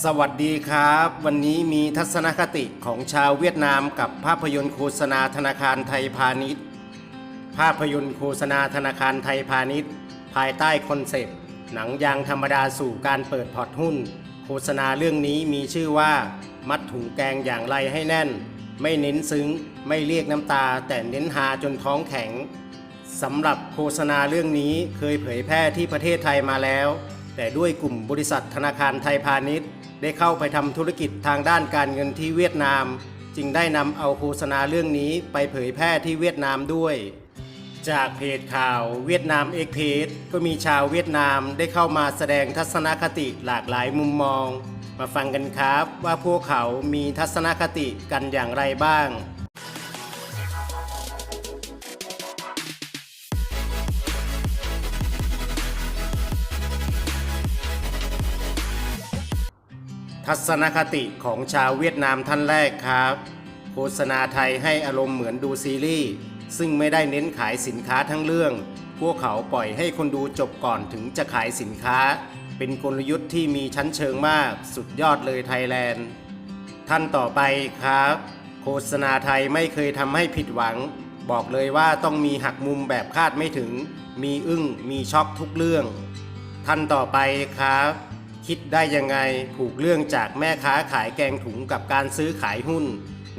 สวัสดีครับ วันนี้มีทัศนคติของชาวเวียดนามกับภาพยนตร์โฆษณาธนาคารไทยพาณิชย์ ภาพยนตร์โฆษณาธนาคารไทยพาณิชย์ ภายใต้คอนเซปต์ หนังยางธรรมดาสู่การเปิดพอร์ตหุ้น โฆษณาเรื่องนี้มีชื่อว่า มัดถุงแกงอย่างไรให้แน่น ไม่เน้นซึ้ง ไม่เรียกน้ำตา แต่เน้นหาจนท้องแข็งสำหรับโฆษณาเรื่องนี้เคยเผยแพร่ที่ประเทศไทยมาแล้ว แต่ด้วยกลุ่มบริษัทธนาคารไทยพาณิชย์ ได้เข้าไปทำธุรกิจทางด้านการเงินที่เวียดนาม จึงได้นำเอาโฆษณาเรื่องนี้ไปเผยแพร่ที่เวียดนามด้วย จากเพจข่าวเวียดนามเอ็กเพจก็มีชาวเวียดนามได้เข้ามาแสดงทัศนคติหลากหลายมุมมอง มาฟังกันครับว่าพวกเขามีทัศนคติกันอย่างไรบ้าง ทัศนคติของชาวเวียดนามท่านแรกครับ โฆษณาไทยให้อารมณ์เหมือนดูซีรีส์ซึ่งไม่ได้เน้นขายสินค้าทั้งเรื่อง พวกเขาปล่อยให้คนดูจบก่อนถึงจะขายสินค้า เป็นกลยุทธ์ที่มีชั้นเชิงมาก สุดยอดเลยไทยแลนด์ ท่านต่อไปครับ โฆษณาไทยไม่เคยทำให้ผิดหวัง บอกเลยว่าต้องมีหักมุมแบบคาดไม่ถึง มีอึ้งมีช็อกทุกเรื่อง ท่านต่อไปครับ คิดได้ยังไงผูกเรื่องจากแม่ค้าขายแกงถุงกับการซื้อขายหุ้น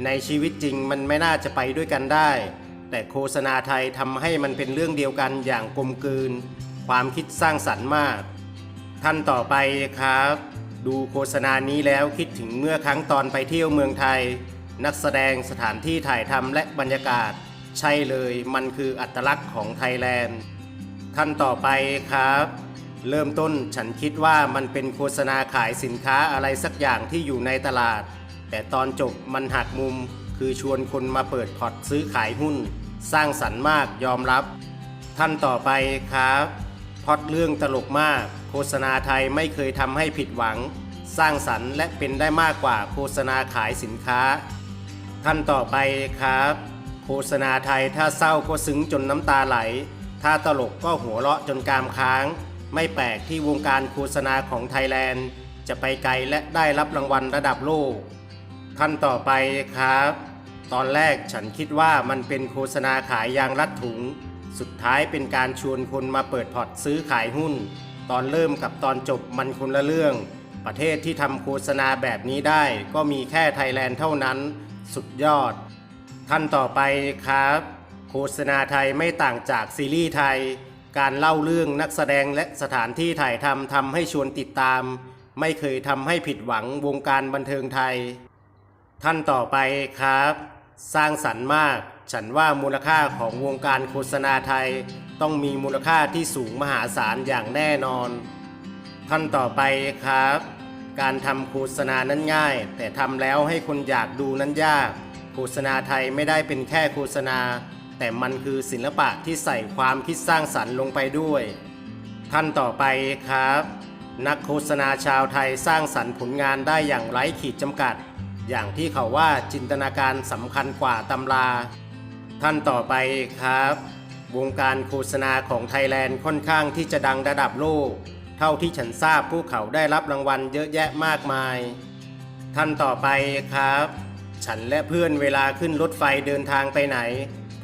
ในชีวิตจริงมันไม่น่าจะไปด้วยกันได้ แต่โฆษณาไทยทำให้มันเป็นเรื่องเดียวกันอย่างกลมกลืน ความคิดสร้างสรรค์มาก ท่านต่อไปครับ ดูโฆษณานี้แล้วคิดถึงเมื่อครั้งตอนไปเที่ยวเมืองไทย นักแสดงสถานที่ถ่ายทำและบรรยากาศ ใช่เลยมันคืออัตลักษณ์ของไทยแลนด์ ท่านต่อไปครับ เริ่มต้นฉันคิดว่ามันเป็นโฆษณาขายสินค้าอะไรสักอย่างที่อยู่ในตลาด แต่ตอนจบมันหักมุม คือชวนคนมาเปิดพอร์ตซื้อขายหุ้น สร้างสรรค์มากยอมรับ ท่านต่อไปครับพอดเรื่องตลกมาก โฆษณาไทยไม่เคยทำให้ผิดหวัง สร้างสรรค์และเป็นได้มากกว่าโฆษณาขายสินค้า ท่านต่อไปครับ โฆษณาไทยถ้าเศร้าก็ซึ้งจนน้ำตาไหล ถ้าตลกก็หัวเราะจนกรามค้าง ไม่แปลกที่วงการโฆษณาของไทยแลนด์ จะไปไกลและได้รับรางวัลระดับโลกท่านต่อไปครับ ตอนแรกฉันคิดว่ามันเป็นโฆษณาขายยางรัดถุง สุดท้ายเป็นการชวนคนมาเปิดพอร์ตซื้อขายหุ้น ตอนเริ่มกับตอนจบมันคนละเรื่อง ประเทศที่ทำโฆษณาแบบนี้ได้ ก็มีแค่ไทยแลนด์เท่านั้น สุดยอดท่านต่อไปครับ โฆษณาไทยไม่ต่างจากซีรีส์ไทย การเล่าเรื่องนักแสดงและสถานที่ถ่ายทำทำให้ชวนติดตาม ไม่เคยทำให้ผิดหวังวงการบันเทิงไทย ท่านต่อไปครับ สร้างสรรค์มาก ฉันว่ามูลค่าของวงการโฆษณาไทย ต้องมีมูลค่าที่สูงมหาศาลอย่างแน่นอน ท่านต่อไปครับ การทำโฆษณานั้นง่าย แต่ทำแล้วให้คนอยากดูนั้นยาก โฆษณาไทยไม่ได้เป็นแค่โฆษณา แต่มันคือศิลปะที่ใส่ความคิดสร้างสรรค์ลงไปด้วย ท่านต่อไปครับ นักโฆษณาชาวไทยสร้างสรรค์ผลงานได้อย่างไร้ขีดจำกัด อย่างที่เขาว่าจินตนาการสำคัญกว่าตำรา ท่านต่อไปครับ วงการโฆษณาของไทยแลนด์ค่อนข้างที่จะดังระดับโลก เท่าที่ฉันทราบพวกเขาได้รับรางวัลเยอะแยะมากมาย ท่านต่อไปครับ ฉันและเพื่อนเวลาขึ้นรถไฟเดินทางไปไหน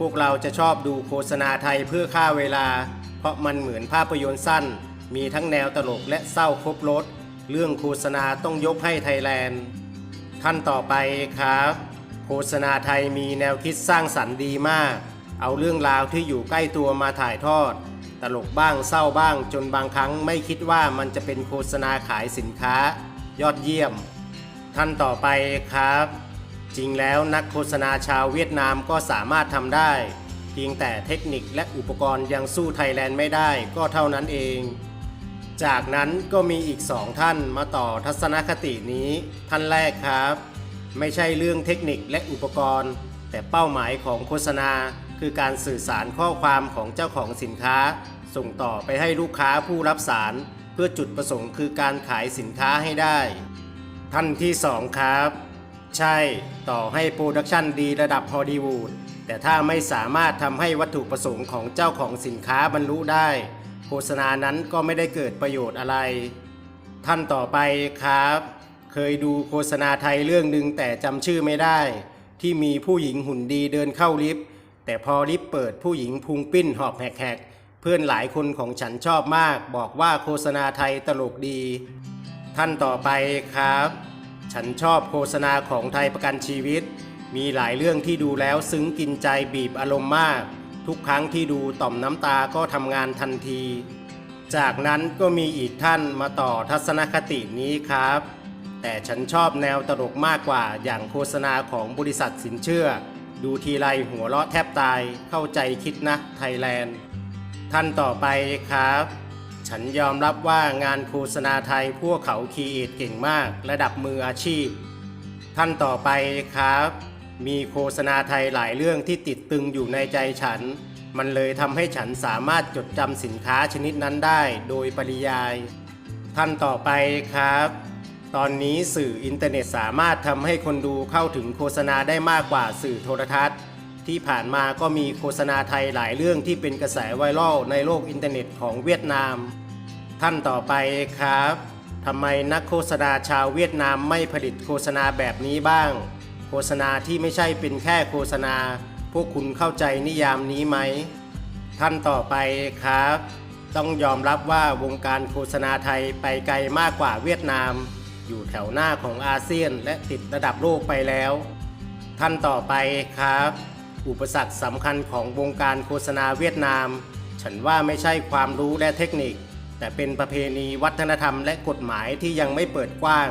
พวกเราจะชอบดูโฆษณาไทยเพื่อฆ่าเวลา เพราะมันเหมือนภาพยนตร์สั้น มีทั้งแนวตลกและเศร้าครบรถ เรื่องโฆษณาต้องยกให้ไทยแลนด์ท่านต่อไปครับโฆษณาไทยมีแนวคิดสร้างสรรค์ดีมาก เอาเรื่องราวที่อยู่ใกล้ตัวมาถ่ายทอด ตลกบ้างเศร้าบ้างจนบางครั้งไม่คิดว่ามันจะเป็นโฆษณาขายสินค้า ยอดเยี่ยม ท่านต่อไปครับ จริงแล้วนักโฆษณาชาวเวียดนามก็สามารถทำได้ เพียงแต่เทคนิคและอุปกรณ์ยังสู้ไทยแลนด์ไม่ได้ก็เท่านั้นเอง จากนั้นก็มีอีกสองท่านมาต่อทัศนคตินี้ ท่านแรกครับ ไม่ใช่เรื่องเทคนิคและอุปกรณ์ แต่เป้าหมายของโฆษณา คือการสื่อสารข้อความของเจ้าของสินค้า ส่งต่อไปให้ลูกค้าผู้รับสาร เพื่อจุดประสงค์คือการขายสินค้าให้ได้ ท่านที่สองครับ ใช่ต่อให้โปรดักชันดีระดับฮอลลีวูดแต่ถ้าไม่สามารถทำให้วัตถุประสงค์ของเจ้าของสินค้าบรรลุได้ โฆษณานั้นก็ไม่ได้เกิดประโยชน์อะไร ท่านต่อไปครับ เคยดูโฆษณาไทยเรื่องหนึ่งแต่จำชื่อไม่ได้ ที่มีผู้หญิงหุ่นดีเดินเข้าลิฟต์แต่พอลิฟต์เปิดผู้หญิงพุงปิ้นหอบแหกๆเพื่อนหลายคนของฉันชอบมาก บอกว่าโฆษณาไทยตลกดี ท่านต่อไปครับ ฉันชอบโฆษณาของไทยประกันชีวิต มีหลายเรื่องที่ดูแล้วซึ้งกินใจบีบอารมณ์มาก ทุกครั้งที่ดูต่อมน้ำตาก็ทำงานทันที จากนั้นก็มีอีกท่านมาต่อทัศนคตินี้ครับ แต่ฉันชอบแนวตลกมากกว่าอย่างโฆษณาของบริษัทสินเชื่อ ดูทีไรหัวเราะแทบตายเข้าใจคิดนะไทยแลนด์ ท่านต่อไปครับ ฉันยอมรับว่างานโฆษณาไทยพวกเขาคีเอทเก่งมากระดับมืออาชีพ ท่านต่อไปครับ มีโฆษณาไทยหลายเรื่องที่ติดตึงอยู่ในใจฉัน มันเลยทำให้ฉันสามารถจดจำสินค้าชนิดนั้นได้โดยปริยาย ท่านต่อไปครับ ตอนนี้สื่ออินเทอร์เน็ตสามารถทำให้คนดูเข้าถึงโฆษณาได้มากกว่าสื่อโทรทัศน์ ที่ผ่านมาก็มีโฆษณาไทยหลายเรื่องที่เป็นกระแสไวรัลในโลกอินเทอร์เน็ตของเวียดนาม ท่านต่อไปครับทำไมนักโฆษณาชาวเวียดนามไม่ผลิตโฆษณาแบบนี้บ้าง โฆษณาที่ไม่ใช่เป็นแค่โฆษณา พวกคุณเข้าใจนิยามนี้ไหม ท่านต่อไปครับ ต้องยอมรับว่าวงการโฆษณาไทยไปไกลมากกว่าเวียดนาม อยู่แถวหน้าของอาเซียนและติดระดับโลกไปแล้ว ท่านต่อไปครับ อุปสรรคสำคัญของวงการโฆษณาเวียดนาม ฉันว่าไม่ใช่ความรู้และเทคนิค แต่เป็นประเพณีวัฒนธรรมและกฎหมายที่ยังไม่เปิดกว้าง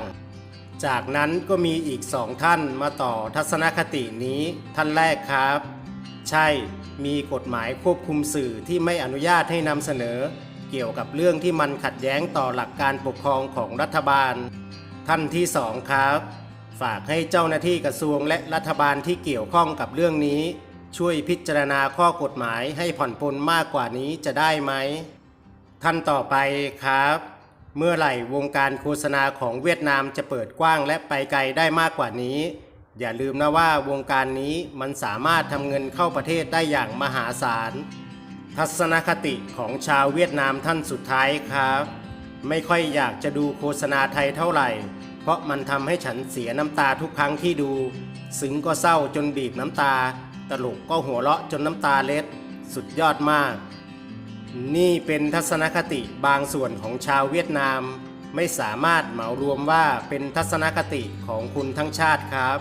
จากนั้นก็มีอีกสองท่านมาต่อทัศนคตินี้ท่านแรกครับ ใช่ มีกฎหมายควบคุมสื่อที่ไม่อนุญาตให้นำเสนอ เกี่ยวกับเรื่องที่มันขัดแย้งต่อหลักการปกครองของรัฐบาล ท่านที่สองครับ ฝากให้เจ้าหน้าที่กระทรวงและรัฐบาลที่เกี่ยวข้องกับเรื่องนี้ ช่วยพิจารณาข้อกฎหมายให้ผ่อนปลนมากกว่านี้จะได้ไหมท่านต่อไปครับ เมื่อไหร่วงการโฆษณาของเวียดนามจะเปิดกว้างและไปไกลได้มากกว่านี้ อย่าลืมนะว่าวงการนี้มันสามารถทำเงินเข้าประเทศได้อย่างมหาศาล ทัศนคติของชาวเวียดนามท่านสุดท้ายครับ ไม่ค่อยอยากจะดูโฆษณาไทยเท่าไหร่ เพราะมันทำให้ฉันเสียน้ำตาทุกครั้งที่ดู ซึ้งก็เศร้าจนบีบน้ำตา ตลกก็หัวเราะจนน้ำตาเล็ด สุดยอดมาก นี่เป็นทัศนคติบางส่วนของชาวเวียดนาม ไม่สามารถเหมารวมว่าเป็นทัศนคติของคุณทั้งชาติครับ